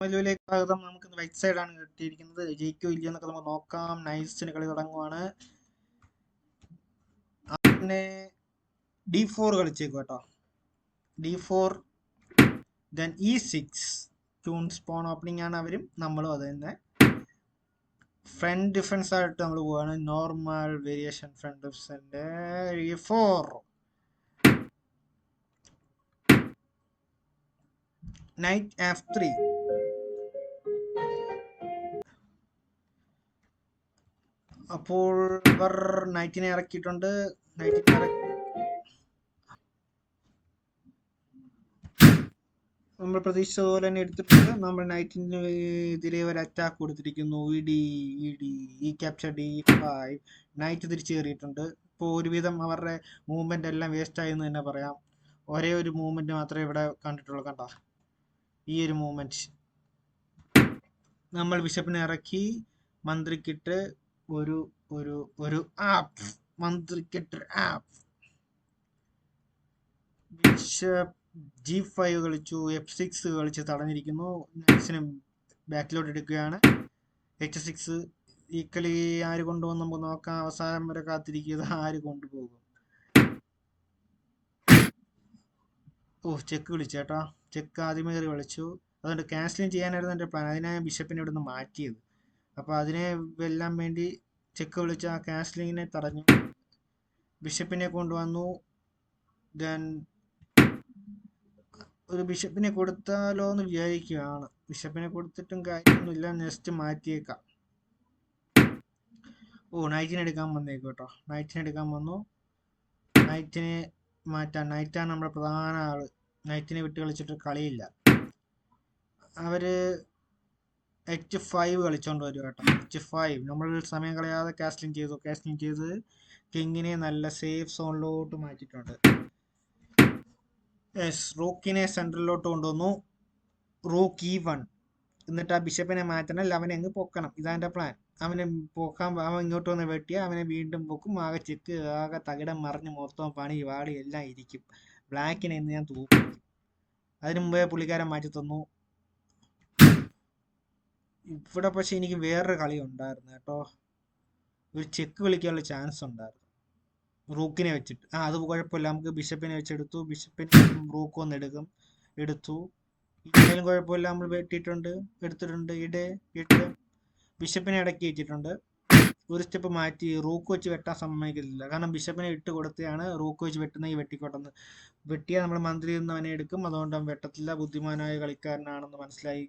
മല്ലുവിലേക്ക് സ്വാഗതം നമുക്ക് റൈറ്റ് സൈഡാണ് കിട്ടിയിരിക്കുന്നത്. ജയിക്കോ ഇല്ല എന്നൊക്കെ നമുക്ക് നോക്കാം. നൈസിന് കളി തുടങ്ങുവാണ്. പിന്നെ ഡി ഫോർ കളിച്ചേക്കും കേട്ടോ. D four then E six tune സ്പോൺ ഓപ്പണിംഗ് ആണ് അവരും നമ്മളും അത് തന്നെ. ഫ്രണ്ട് ഡിഫൻസ് ആയിട്ട് നമ്മൾ പോവാണ്. Normal variation French ഡിഫൻസിന്റെ E four knight F three അപ്പോൾ ഇവർ നൈറ്റിനെ ഇറക്കിയിട്ടുണ്ട്. നമ്മൾ പ്രതീക്ഷിച്ച പോലെ തന്നെ എടുത്തിട്ടുണ്ട്. നമ്മൾ നൈറ്റിന് എതിരെ ഒരു അറ്റാക്ക് കൊടുത്തിരിക്കുന്നു. E D E D E capture D five knight തിരിച്ചു കയറിയിട്ടുണ്ട്. ഇപ്പോൾ ഒരുവിധം അവരുടെ മൂവ്മെന്റ് എല്ലാം വേസ്റ്റ് എന്ന് തന്നെ പറയാം. ഒരേ ഒരു മൂവ്മെന്റ് മാത്രമേ ഇവിടെ കണ്ടിട്ടുള്ളൂ കണ്ടോ? ഈ ഒരു മൂവ്മെന്റ് നമ്മൾ ബിഷപ്പിനെ ഇറക്കി. മന്ത്രിക്കിട്ട് ഒരു ഒരു ഒരു ആപ്പ് മന്ത്രിക്കിട്ട് ആപ്പ് ബിഷപ്പ് ജി ഫൈവ് കളിച്ചു എഫ് സിക്സ് കളിച്ച് തടഞ്ഞിരിക്കുന്നു. നെക്സ്റ്റിന് ബാക്കിലോട്ട് എടുക്കുകയാണ്. എച്ച് സിക്സ് ഈ കളി ആര് കൊണ്ടുപോകും നമുക്ക് നോക്കാം. അവസാനം വരെ കാത്തിരിക്കുക. ആര് കൊണ്ടുപോകും? ഓ ചെക്ക് വിളിച്ചേട്ടാ. ചെക്ക് ആദ്യമേ കയറി വിളിച്ചു അതുകൊണ്ട് ക്യാൻസലിങ് ചെയ്യാനായിരുന്നു എന്റെ പ്ലാൻ അതിനാണ് ബിഷപ്പിനെ ഇവിടുന്ന് മാറ്റിയത്. അപ്പോൾ അതിനെ വെല്ലാൻ വേണ്ടി ചെക്ക് വിളിച്ച് ആ ക്യാൻസലിങ്ങിനെ തടഞ്ഞു. ബിഷപ്പിനെ കൊണ്ടുവന്നു. ദെൻ ഒരു ബിഷപ്പിനെ കൊടുത്താലോ എന്ന് വിചാരിക്കുകയാണ്. ബിഷപ്പിനെ കൊടുത്തിട്ടും കാര്യമൊന്നുമില്ല. നെസ്റ്റ് മാറ്റിയേക്കാം. ഓ നൈറ്റിനെ എടുക്കാൻ വന്നേക്കും കേട്ടോ. നൈറ്റിനെ എടുക്കാൻ വന്നു. നൈറ്റിനെ മാറ്റാൻ. നൈറ്റാണ് നമ്മുടെ പ്രധാന ആൾ. നൈറ്റിനെ വിട്ട് കളിച്ചിട്ട് കളിയില്ല. അവർ എച്ച് ഫൈവ് കളിച്ചോണ്ട് വരും കേട്ടോ. എച്ച് ഫൈവ് നമ്മൾ സമയം കളയാതെ കാസ്റ്റിംഗ് ചെയ്തു. കാസ്റ്റിംഗ് ചെയ്ത് കിങ്ങിനെ നല്ല സേഫ് സോണിലോട്ട് മാറ്റിയിട്ടുണ്ട്. യെസ് റൂക്കിനെ സെൻട്രലിലോട്ട് കൊണ്ടുവന്നു. റൂക്ക് ഈ വൺ. എന്നിട്ട് ആ ബിഷപ്പിനെ മാറ്റണം. അവനെ അങ്ങ് പൊക്കണം. ഇതാന്റെ പ്ലാൻ അവനെ പൊക്കാൻ അവൻ ഇങ്ങോട്ട് വന്ന് വെട്ടിയാൽ അവനെ വീണ്ടും പൊക്കും. ആകെ ചെക്ക് ആകെ തകിടം മറിഞ്ഞ് മൊത്തം പണി വാടി എല്ലാം ഇരിക്കും. ബ്ലാക്കിനെ ഇന്ന് ഞാൻ തൂക്കും. അതിനു മുമ്പേ പുള്ളിക്കാരൻ മാറ്റി തന്നു. ഇവിടെ പക്ഷെ എനിക്ക് വേറൊരു കളി ഉണ്ടായിരുന്നു കേട്ടോ. ഒരു ചെക്ക് കളിക്കാനുള്ള ചാൻസ് ഉണ്ടായിരുന്നു. റൂക്കിനെ വെച്ചിട്ട്. ആ അത് കുഴപ്പമില്ല. നമുക്ക് ബിഷപ്പിനെ വെച്ചെടുത്തു. ബിഷപ്പിനെ റൂക്ക് വന്ന് എടുക്കും. എടുത്തു. ഇടയിലും കുഴപ്പമില്ല. നമ്മൾ വെട്ടിയിട്ടുണ്ട്. എടുത്തിട്ടുണ്ട്. ഇട. ഇട്ട്. ബിഷപ്പിനെ ഇടയ്ക്ക് വെച്ചിട്ടുണ്ട്. ഒരു സ്റ്റെപ്പ് മാറ്റി റൂക്ക് വെച്ച് വെട്ടാൻ സമ്മതിക്കില്ല കാരണം ബിഷപ്പിനെ ഇട്ട് കൊടുത്തെയാണ് റൂക്ക് വെച്ച് വെട്ടുന്ന ഈ വെട്ടിക്കോട്ടെന്ന്. വെട്ടിയാൽ നമ്മൾ മന്ത്രി നിന്ന് അവനെ എടുക്കും. അതുകൊണ്ട് അവൻ വെട്ടത്തില്ല. ബുദ്ധിമാനായ കളിക്കാരനാണെന്ന് മനസ്സിലായി.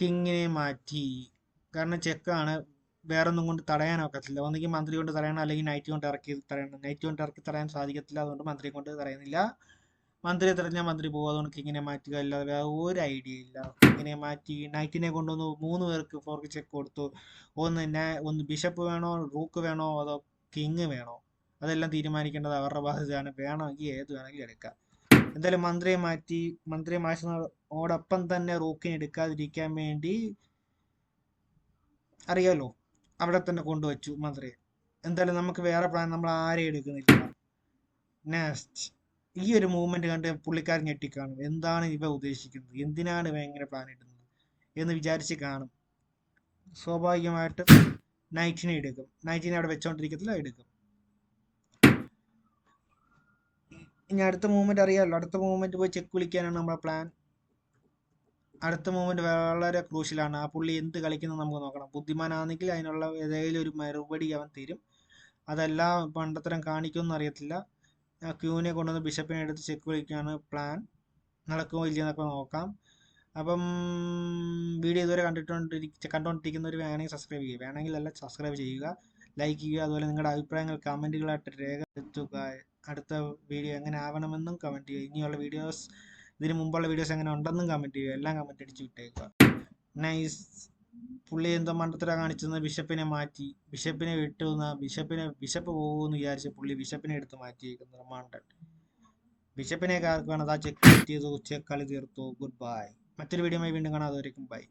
കിങ്ങിനെ മാറ്റി. കാരണം ചെക്കാണ്. വേറെ ഒന്നും കൊണ്ട് തടയാൻ ഒക്കത്തില്ല. ഒന്നുകിൽ മന്ത്രി കൊണ്ട് തടയണം അല്ലെങ്കിൽ നൈറ്റ് കൊണ്ട് ഇറക്കി തടയണം. നൈറ്റ് കൊണ്ട് ഇറക്കി തടയാൻ സാധിക്കത്തില്ല. അതുകൊണ്ട് മന്ത്രിയെ കൊണ്ട് തടയുന്നില്ല. മന്ത്രിയെ തടഞ്ഞാൽ മന്ത്രി പോകും. അതുകൊണ്ട് കിങ്ങിനെ മാറ്റുക അല്ലാതെ വേറെ ഒരു ഐഡിയ ഇല്ല. കിങ്ങിനെ മാറ്റി നൈറ്റിനെ കൊണ്ടുവന്ന് മൂന്ന് പേർക്ക് ഫോർക്ക് ചെക്ക് കൊടുത്തു. ഒന്ന് ഒന്ന് ബിഷപ്പ് വേണോ റൂക്ക് വേണോ അതോ കിങ് വേണോ? അതെല്ലാം തീരുമാനിക്കേണ്ടത് അവരുടെ ബാധ്യതയാണ് വേണമെങ്കിൽ ഏത് വേണമെങ്കിലും എടുക്കാം. എന്തായാലും മന്ത്രിയെ മാറ്റി മന്ത്രിയെ മാറ്റുന്നതോടൊപ്പം തന്നെ റൂക്കിനെ എടുക്കാതിരിക്കാൻ വേണ്ടി അറിയാലോ അവിടെ തന്നെ കൊണ്ടുവച്ചു മന്ത്രി എന്തായാലും നമുക്ക് വേറെ പ്ലാൻ നമ്മൾ ആരെയും എടുക്കുന്നില്ല. നെക്സ്റ്റ് ഈ ഒരു മൂവ്മെന്റ് കണ്ട് പുള്ളിക്കാരൻ ഞെട്ടിക്കാണും. എന്താണ് ഇവ ഉദ്ദേശിക്കുന്നത്? എന്തിനാണ് ഇവ എങ്ങനെ പ്ലാൻ ഇടുന്നത്? എന്ന് വിചാരിച്ച് കാണും. സ്വാഭാവികമായിട്ട് നൈറ്റിനെ എടുക്കും. നൈറ്റിനെ അവിടെ വെച്ചോണ്ടിരിക്കത്തില്ല എടുക്കും. ഇനി അടുത്ത മൂവ്മെന്റ് അറിയാമല്ലോ അടുത്ത മൂവ്മെന്റ് പോയി ചെക്ക് വിളിക്കാനാണ് നമ്മുടെ പ്ലാൻ അടുത്ത മൂവ്മെന്റ് വളരെ ക്രൂഷ്യലാണ് ആ പുള്ളി എന്ത് കളിക്കുന്നത് നമുക്ക് നോക്കണം. ബുദ്ധിമാനാണെങ്കിൽ അതിനുള്ള ഏതെങ്കിലും ഒരു മറുപടി അവൻ തരും. അതല്ല പണ്ടത്തരം കാണിക്കുമെന്ന് അറിയത്തില്ല. ക്യൂവിനെ കൊണ്ടുവന്ന് ബിഷപ്പിനെ എടുത്ത് ചെക്ക് വിളിക്കുകയാണ് പ്ലാൻ നടക്കുമോ ഇല്ലയോ എന്നൊക്കെ നോക്കാം. അപ്പം വീഡിയോ ഇതുവരെ കണ്ടിട്ടുണ്ടിരിക്ക കണ്ടുകൊണ്ടിരിക്കുന്നവർ വേണമെങ്കിൽ സബ്സ്ക്രൈബ് ചെയ്യുക. വേണമെങ്കിൽ അല്ല സബ്സ്ക്രൈബ് ചെയ്യുക. ലൈക്ക് ചെയ്യുക. അതുപോലെ നിങ്ങളുടെ അഭിപ്രായങ്ങൾ കമന്റുകളായിട്ട് രേഖപ്പെടുത്തുക. അടുത്ത വീഡിയോ എങ്ങനെ ആവണമെന്നും കമന്റ് ചെയ്യുക. ഇനിയുള്ള വീഡിയോസ് ഇതിന് മുമ്പുള്ള വീഡിയോസ് എങ്ങനെ ഉണ്ടെന്നും കമന്റ് ചെയ്യുക. എല്ലാം കമന്റ് അടിച്ച് വിട്ടേക്കുക. നൈസ് പുള്ളി എന്തോ മണ്ടത്തര കാണിച്ചെന്ന് ബിഷപ്പിനെ മാറ്റി. ബിഷപ്പിനെ വിട്ടു എന്നാ ബിഷപ്പിനെ ബിഷപ്പ് പോകുമെന്ന് വിചാരിച്ച് പുള്ളി ബിഷപ്പിനെ എടുത്ത് മാറ്റിയേക്കുന്ന. മണ്ടൻ ബിഷപ്പിനെ ആർക്കാണ് അതാ ചെക്ക് ചെയ്തു. ചെക്ക് കളി തീർത്തു. ഗുഡ് ബൈ മറ്റൊരു വീഡിയോയുമായി വീണ്ടും കാണാം. അതുവരെയും ബൈ